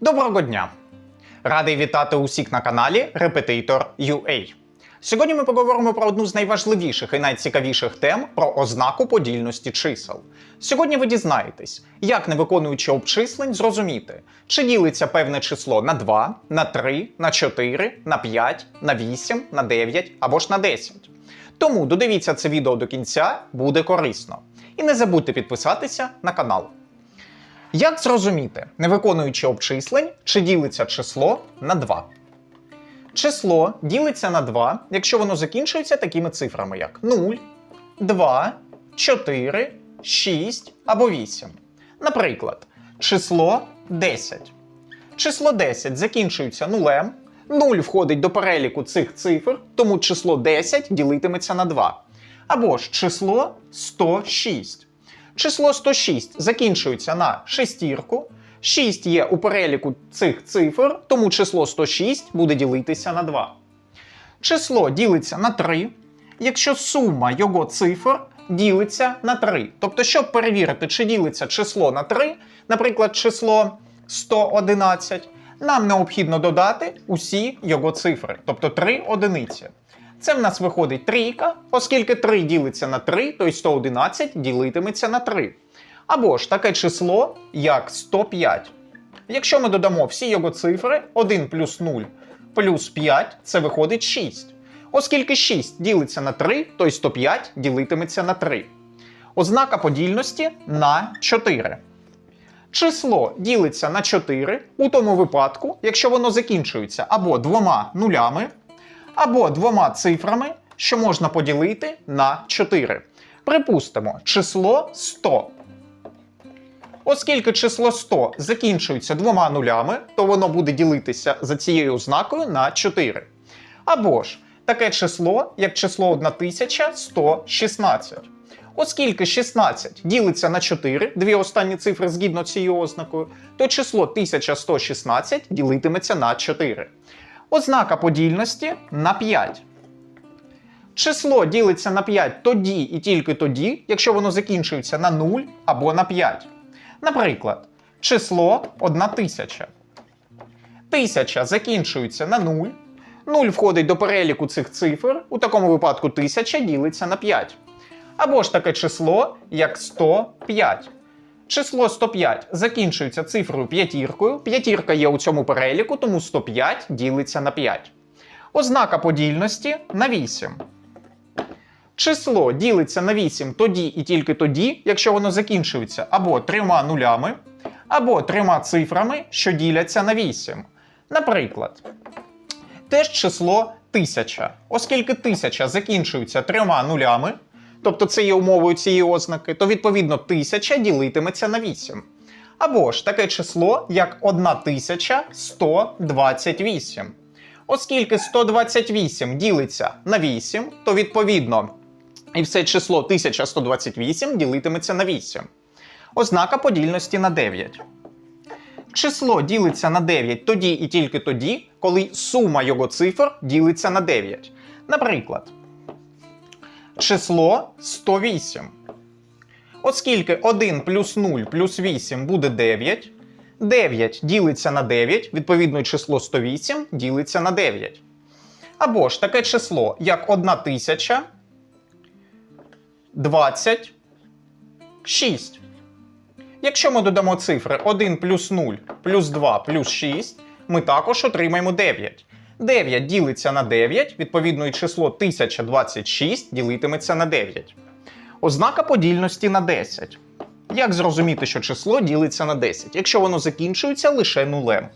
Доброго дня! Радий вітати усіх на каналі Repetitor UA. Сьогодні ми поговоримо про одну з найважливіших і найцікавіших тем про ознаку подільності чисел. Сьогодні ви дізнаєтесь, як не виконуючи обчислень, зрозуміти, чи ділиться певне число на 2, на 3, на 4, на 5, на 8, на 9 або ж на 10. Тому додивіться це відео до кінця, буде корисно. І не забудьте підписатися на канал. Як зрозуміти, не виконуючи обчислень, чи ділиться число на 2? Число ділиться на 2, якщо воно закінчується такими цифрами, як 0, 2, 4, 6 або 8. Наприклад, число 10. Число 10 закінчується нулем, 0 входить до переліку цих цифр, тому число 10 ділитиметься на 2. Або ж число 106. Число 106 закінчується на шестірку. 6 є у переліку цих цифр, тому число 106 буде ділитися на 2. Число ділиться на 3, якщо сума його цифр ділиться на 3. Тобто, щоб перевірити, чи ділиться число на 3, наприклад, число 111, нам необхідно додати усі його цифри, тобто 3 одиниці. Це в нас виходить трійка, оскільки 3 ділиться на 3, то й 111 ділитиметься на 3. Або ж таке число, як 105. Якщо ми додамо всі його цифри, 1 плюс 0 плюс 5, це виходить 6. Оскільки 6 ділиться на 3, то й 105 ділитиметься на 3. Ознака подільності на 4. Число ділиться на 4 у тому випадку, якщо воно закінчується або двома нулями, або двома цифрами, що можна поділити на 4. Припустимо, число 100. Оскільки число 100 закінчується двома нулями, то воно буде ділитися за цією ознакою на 4. Або ж таке число, як число 1116. Оскільки 16 ділиться на 4, дві останні цифри згідно цією ознакою, то число 1116 ділитиметься на 4. Ознака подільності на 5. Число ділиться на 5 тоді і тільки тоді, якщо воно закінчується на 0 або на 5. Наприклад, число 1000. Тисяча закінчується на 0. 0 входить до переліку цих цифр, у такому випадку 1000 ділиться на 5. Або ж таке число, як 105. Число 105 закінчується цифрою п'ятіркою. П'ятірка є у цьому переліку, тому 105 ділиться на 5. Ознака подільності на 8. Число ділиться на 8 тоді і тільки тоді, якщо воно закінчується або трьома нулями, або трьома цифрами, що діляться на 8. Наприклад, теж число 1000. Оскільки 1000 закінчується трьома нулями, тобто це є умовою цієї ознаки, то відповідно 1000 ділитиметься на 8. Або ж таке число, як 1128. Оскільки 128 ділиться на 8, то відповідно і все число 1128 ділитиметься на 8. Ознака подільності на 9. Число ділиться на 9 тоді і тільки тоді, коли сума його цифр ділиться на 9. Наприклад, число 108. Оскільки 1 плюс 0 плюс 8 буде 9, 9 ділиться на 9, відповідно число 108 ділиться на 9. Або ж таке число, як 1000 26. Якщо ми додамо цифри 1 плюс 0 плюс 2 плюс 6, ми також отримаємо 9. 9 ділиться на 9, відповідно і число 1026 ділитиметься на 9. Ознака подільності на 10. Як зрозуміти, що число ділиться на 10, якщо воно закінчується лише нулем?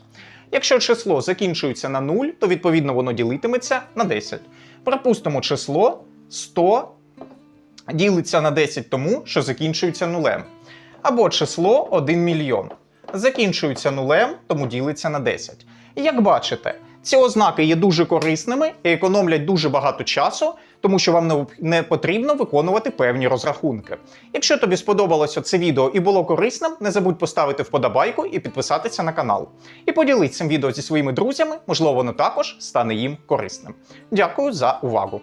Якщо число закінчується на 0, то відповідно воно ділитиметься на 10. Припустимо, число 100 ділиться на 10 тому, що закінчується нулем. Або число 1 мільйон. Закінчується нулем, тому ділиться на 10. І як бачите, ці ознаки є дуже корисними і економлять дуже багато часу, тому що вам не- потрібно виконувати певні розрахунки. Якщо тобі сподобалося це відео і було корисним, не забудь поставити вподобайку і підписатися на канал. І поділись цим відео зі своїми друзями, можливо, воно також стане їм корисним. Дякую за увагу!